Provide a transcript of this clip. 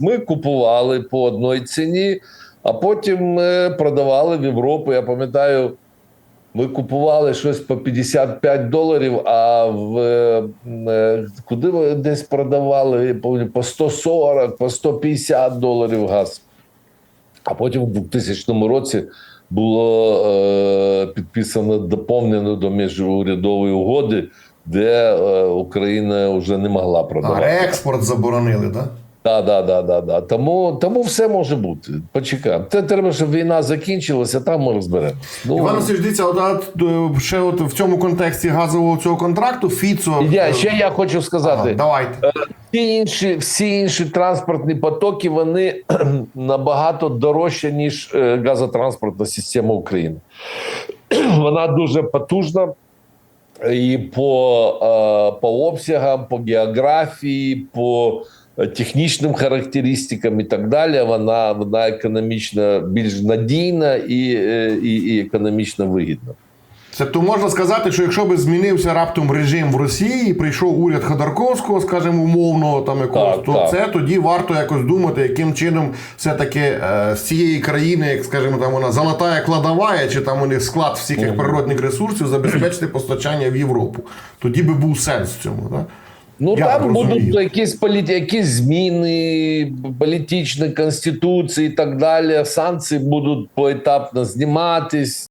Ми купували по одній ціні, а потім е, продавали в Європу. Я пам'ятаю, ми купували щось по 55 доларів, а в е, е, куди ви десь продавали? По 140, по 150 доларів газ. А потім у 2000 році було е, підписано доповнено до міжурядової угоди, де е, Україна вже не могла А продавати. експорт заборонили, так? Да, да, да, да, да. Тому, тому все може бути. Почекаємо. Те треба, щоб війна закінчилася, там ми розберемося. Ну, Іван Васильович, дивіться, от, е, ще от в цьому контексті газового цього контракту Фіцо. я, е, ще я хочу ага, сказати: давайте. всі інші, всі інші транспортні потоки вони набагато дорожчі, ніж е, газотранспортна система України. Вона дуже потужна. І по, е, по обсягам, по географії, по е, технічним характеристикам і так далі, вона, вона економічно більш надійна і, е, і, і економічно вигідна. Тобто можна сказати, що якщо би змінився раптом режим в Росії, прийшов уряд Ходорковського, скажімо, умовного там якогось, Так, то так. це тоді варто якось думати, яким чином все-таки е, з цієї країни, як скажімо, там вона золотая кладовая, чи там у них склад всіх природних ресурсів, забезпечити постачання в Європу. Тоді би був сенс в цьому. Так? Ну Я там розумію. будуть якісь політі, якісь зміни, політичної конституції і так далі. Санкції будуть поетапно зніматись.